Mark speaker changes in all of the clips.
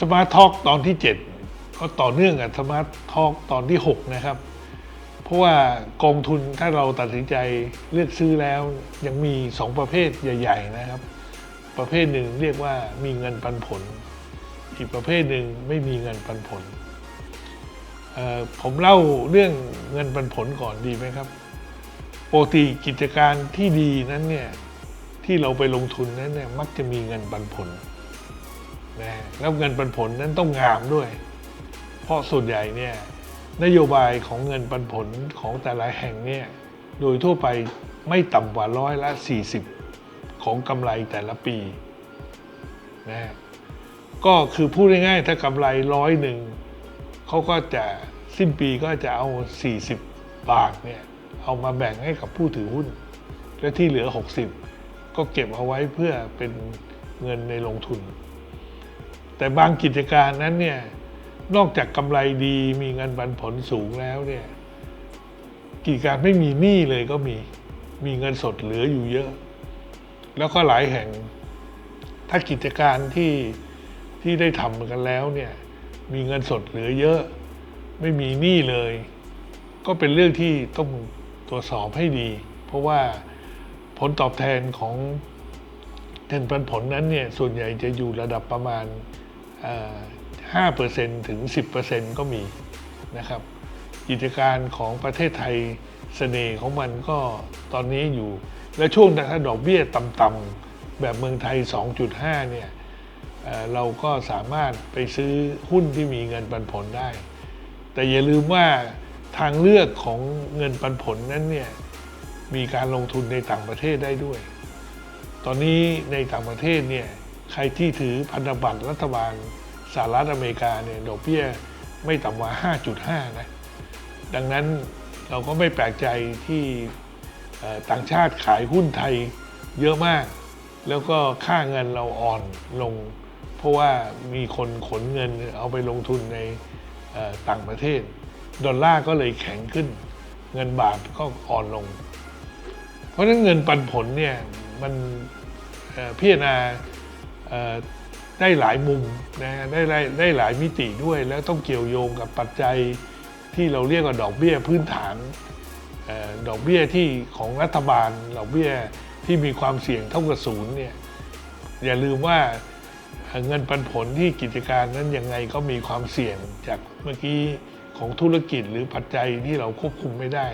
Speaker 1: สมาร์ททอ k ตอนที่ 7 ก็ต่อเนื่องกับสมาร์ททอ k ตอนที่ 6 นะครับ เพราะว่ากองทุนถ้าเราตัดสินใจเลือกซื้อแล้วยังมี 2 ประเภทใหญ่ ๆ นะครับ ประเภทหนึ่งเรียกว่ามีเงินปันผล อีกประเภทหนึ่งไม่มีเงินปันผล ผมเล่าเรื่องเงินปันผลก่อนดีไหมครับปกติกิจการที่ดีนั้นเนี่ยที่เราไปลงทุนนั้นเนี่ยมักจะมีเงินปันผล นะแล้วเงินปันผลนั้นต้องงามด้วย เพราะส่วนใหญ่เนี่ยนโยบายของเงินปันผลของแต่ละแห่งเนี่ยโดยทั่วไปไม่ต่ำกว่าร้อยละ 40 ของกำไรแต่ละปีนะฮะก็คือพูดง่ายๆถ้ากำไรร้อยหนึ่งเขาก็จะสิ้นปีก็จะเอา 40 บาทเนี่ยเอามาแบ่งให้กับผู้ถือหุ้น และที่เหลือ 60 ก็เก็บเอาไว้เพื่อเป็นเงินในลงทุน แต่บางกิจการนั้นเนี่ยนอกจากกำไรดีมีเงินปันผลสูงแล้วเนี่ยกิจการไม่มีหนี้เลยก็มีมีเงินสดเหลืออยู่เยอะ แล้วก็หลายแห่ง ถ้ากิจการที่ที่ได้ทำกันแล้วเนี่ยมีเงินสดเหลือเยอะ ไม่มีหนี้เลย ก็เป็นเรื่องที่ต้องตรวจสอบให้ดี เพราะว่าผลตอบแทนของเงินปันผลนั้นเนี่ยส่วนใหญ่จะอยู่ระดับประมาณ 5%ถึง 10%ก็มีนะครับกิจการของประเทศไทยเสน่ห์ของมันก็ตอนนี้อยู่ และช่วงถ้าดอกเบี้ยต่ำๆแบบเมืองไทย 2.5 เนี่ยเเราก็สามารถไปซื้อหุ้นที่มีเงินปันผลได้ แต่อย่าลืมว่าทางเลือกของเงินปันผลนั้นเนี่ยมีการลงทุนในต่างประเทศได้ด้วย ตอนนี้ในต่างประเทศเนี่ย ใครที่ถือพันธบัตรรัฐบาลสหรัฐอเมริกาเนี่ยดอกเบี้ยไม่ต่ำกว่า 5.5 นะ ดังนั้นเราก็ไม่แปลกใจที่ต่างชาติขายหุ้นไทยเยอะมาก แล้วก็ค่าเงินเราอ่อนลง เพราะว่ามีคนขนเงินเอาไปลงทุนในต่างประเทศ ดอลลาร์ก็เลยแข็งขึ้น เงินบาทก็อ่อนลง เพราะฉะนั้นเงินปันผลเนี่ยมันเพิจารณา ได้หลายมุมนะได้ได้ได้หลายมิติด้วย แล้วต้องเกี่ยวโยงกับปัจจัยที่เราเรียกว่าดอกเบี้ยพื้นฐานออดอกเบี้ยที่ของรัฐบาลดอกเบี้ยที่มีความเสี่ยงเท่ากับศูนย์เนี่ยอย่าลืมว่าเเงินปันผลที่กิจการนั้นยังไงก็มีความเสี่ยงจากเมื่อกี้ของธุรกิจหรือปัจจัยที่เราควบคุมไม่ได้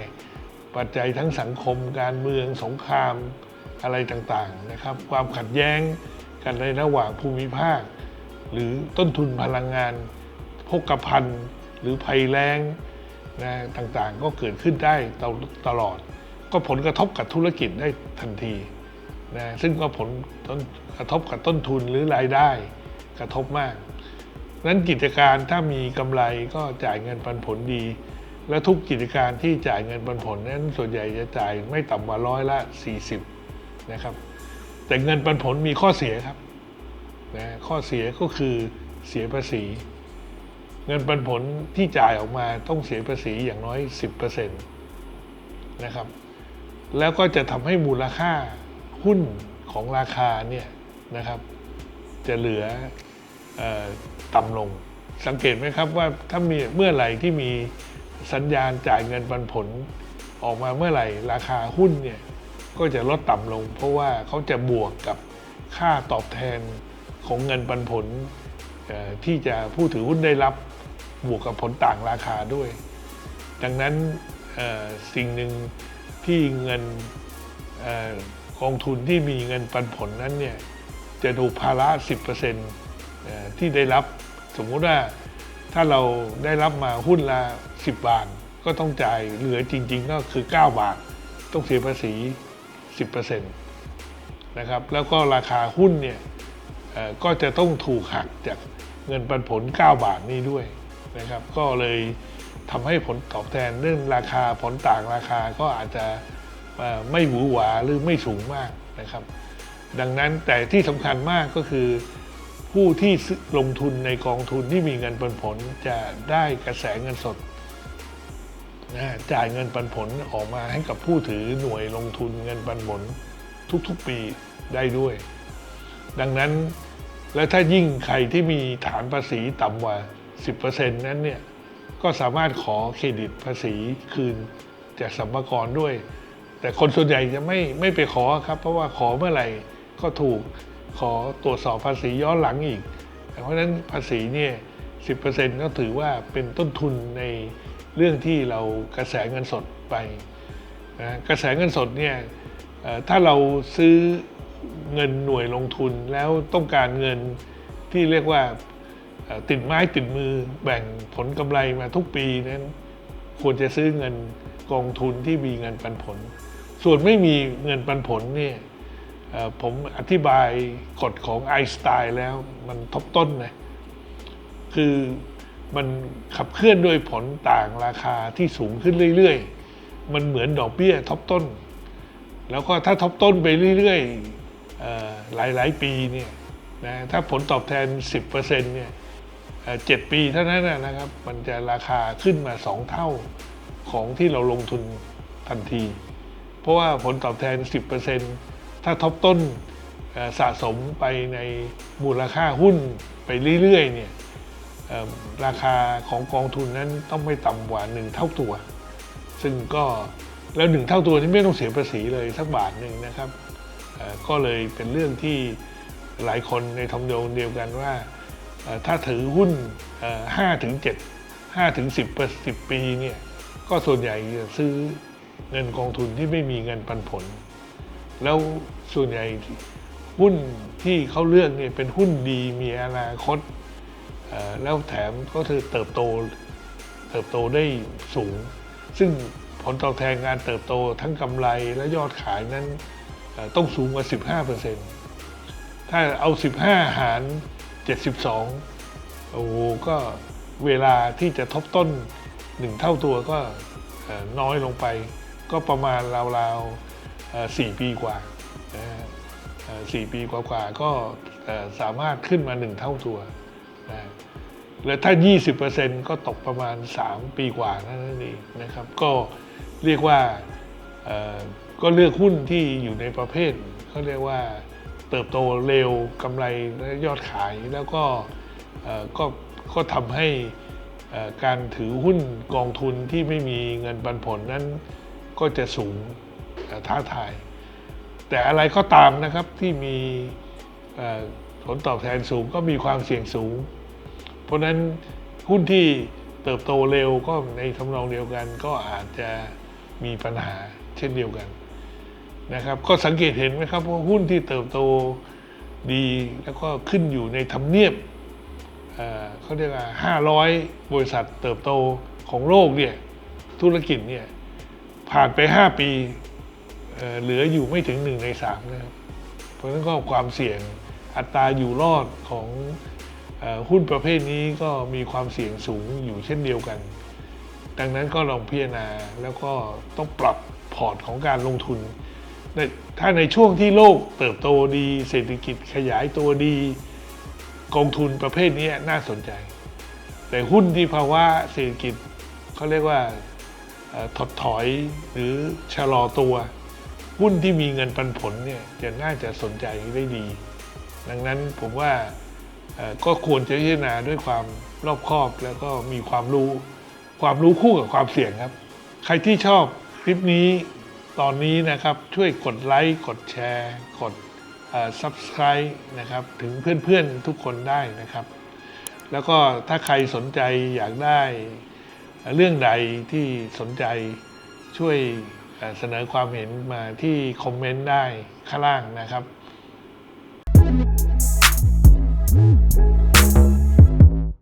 Speaker 1: ปัจจัยทั้งสังคมการเมืองสงครามอะไรต่างๆนะครับ ความขัดแย้ง กันในระหว่างภูมิภาค หรือต้นทุนพลังงานพกพันหรือภัยแล้งนะต่างๆ ก็เกิดขึ้นได้ตลอด ก็ผลกระทบกับธุรกิจได้ทันทีนะซึ่งก็ผลกระทบกับต้นทุนหรือรายได้กระทบมาก นั้นกิจการถ้ามีกำไรก็จ่ายเงินปันผลดี และทุกกิจการที่จ่ายเงินปันผลนั้นส่วนใหญ่จะจ่ายไม่ต่ำกว่าร้อยละ 40 นะครับ แต่เงินปันผลมีข้อเสียครับนะข้อเสียก็คือเสียภาษี เงินปันผลที่จ่ายออกมาต้องเสียภาษีอย่างน้อย 10%นะครับ แล้วก็จะทำให้มูลค่าหุ้นของราคาเนี่ยนะครับ จะเหลืออต่ำลง สังเกตไหมครับว่าถ้ามีเมื่อไหร่ที่มีสัญญาณจ่ายเงินปันผลออกมาเมื่อไหร่ ราคาหุ้นเนี่ย ก็จะลดต่ำลง เพราะว่าเขาจะบวกกับค่าตอบแทนของเงินปันผลที่จะผู้ถือหุ้นได้รับบวกกับผลต่างราคาด้วย ดังนั้นสิ่งหนึ่งที่เงินกองทุนที่มีเงินปันผลนั้นเนี่ยจะถูกภาระ 10%เอ่อที่ได้รับ สมมุติว่าถ้าเราได้รับมาหุ้นละ 10 บาท ก็ต้องจ่ายเหลือจริง ๆ ก็คือ 9 บาท ต้องเสียภาษี 10%นะครับแล้วก็ราคาหุ้นเนี่ยก็จะต้องถูกหักจากเงินปันผล 9 บาทนี้ด้วยนะครับ ก็เลยทำให้ผลตอบแทนเรื่องราคาผลต่างราคาก็อาจจะไม่หวือหวาหรือไม่สูงมากนะครับ ดังนั้นแต่ที่สำคัญมากก็คือผู้ที่ลงทุนในกองทุนที่มีเงินปันผลจะได้กระแสเงินสด จ่ายเงินปันผลออกมาให้กับผู้ถือหน่วยลงทุนเงินปันผลทุกๆปีได้ด้วย ดังนั้นแล้วถ้ายิ่งใครที่มีฐานภาษีต่ำกว่า 10%นั้นเนี่ยก็สามารถขอเครดิตภาษีคืนจากสัมภากรด้วย แต่คนส่วนใหญ่จะไม่ไม่ไปขอครับ เพราะว่าขอเมื่อไหร่ก็ถูกขอตรวจสอบภาษีย้อนหลังอีก เพราะฉะนั้นภาษีเนี่ย 10%ก็ถือว่าเป็นต้นทุนใน เรื่องที่เรากระแสเงินสดไปนะกระแสเงินสดเนี่ยถ้าเราซื้อเงินหน่วยลงทุนแล้วต้องการเงินที่เรียกว่าติดไม้ติดมือแบ่งผลกำไรมาทุกปีนั้นควรจะซื้อเงินกองทุนที่มีเงินปันผล ส่วนไม่มีเงินปันผลเนี่ยผมอธิบายกฎของไอสไตน์แล้วมันทบต้นนะคือ มันขับเคลื่อนด้วยผลต่างราคาที่สูงขึ้นเรื่อยๆ มันเหมือนดอกเบี้ยทบต้น แล้วก็ถ้าทบต้นไปเรื่อยๆหลายๆ ปีเนี่ยนะถ้าผลตอบแทน 10%เนี่ยเจ็ดปีเท่านั้นนะครับ มันจะราคาขึ้นมา 2 เท่าของที่เราลงทุนทันที เพราะว่าผลตอบแทน 10%ถ้าทบต้นสะสมไปในมูลค่าหุ้นไปเรื่อยๆเนี่ย ราคาของกองทุนนั้นต้องไม่ต่ำกว่าหนึ่งเท่าตัว ซึ่งก็แล้วหนึ่งเท่าตัวนี้ไม่ต้องเสียภาษีเลยสักบาทหนึ่งนะครับ ก็เลยเป็นเรื่องที่หลายคนในทำนองเดียวกันว่า ถ้าถือหุ้นห้าถึงเจ็ดห้าถึงสิบสิบปีเนี่ยก็ส่วนใหญ่จะซื้อเงินกองทุนที่ไม่มีเงินปันผล แล้วส่วนใหญ่หุ้นที่เขาเลือกเนี่ยเป็นหุ้นดีมีอนาคต แล้วแถมก็คือเติบโตเติบโตได้สูง ซึ่งผลตอบแทนการเติบโตทั้งกำไรและยอดขายนั้นต้องสูงกว่า 15%ถ้าเอา 15 หาร 72 โอ้โหก็เวลาที่จะทบต้น 1 เท่าตัวก็น้อยลงไป ก็ประมาณราวๆเอ่อ4ปีกว่า 4 ปีกว่าๆก็สามารถขึ้นมา 1 เท่าตัว นะแล้วถ้า 20%ก็ตกประมาณ 3 ปีกว่านั่นเองนะครับ ก็เรียกว่าก็เลือกหุ้นที่อยู่ในประเภทเขาเรียกว่าเติบโตเร็วกำไรและยอดขายแล้วก็ก็ก็ทำให้การถือหุ้นกองทุนที่ไม่มีเงินปันผลนั้นก็จะสูงท้าทาย แต่อะไรก็ตามนะครับที่มีผลตอบแทนสูงก็มีความเสี่ยงสูง เพราะนั้นหุ้นที่เติบโตเร็วก็ในทำนองเดียวกัน ก็อาจจะมีปัญหาเช่นเดียวกันนะครับ ก็สังเกตเห็นไหมครับว่าหุ้นที่เติบโตดีแล้วก็ขึ้นอยู่ในทำเนียบเเขาเรียกว่า 500 บริษัทเติบโตของโลกเนี่ยธุรกิจเนี่ยผ่านไป 5 ปีเหลืออยู่ไม่ถึง 1 ใน3นะครับ เพราะฉะนั้นก็ความเสี่ยงอัตราอยู่รอดของ หุ้นประเภทนี้ก็มีความเสี่ยงสูงอยู่เช่นเดียวกัน ดังนั้นก็ลองพิจารณาแล้วก็ต้องปรับพอร์ตของการลงทุนในถ้าในช่วงที่โลกเติบโตดี เศรษฐกิจขยายตัวดี กองทุนประเภทนี้น่าสนใจ แต่หุ้นที่ภาวะเศรษฐกิจเขาเรียกว่าถดถอยหรือชะลอตัว หุ้นที่มีเงินปันผลเนี่ยจะน่าจะสนใจได้ดี ดังนั้นผมว่า ก็ควรจะพิจารณาด้วยความรอบคอบแล้วก็มีความรู้ความรู้คู่กับความเสี่ยงครับ ใครที่ชอบคลิปนี้ตอนนี้นะครับช่วยกดไลค์กดแชร์ กด subscribe นะครับถึงเพื่อนๆทุกคนได้นะครับ แล้วก็ถ้าใครสนใจอยากได้เรื่องใดที่สนใจช่วยเสนอความเห็นมาที่คอมเมนต์ได้ข้างล่างนะครับ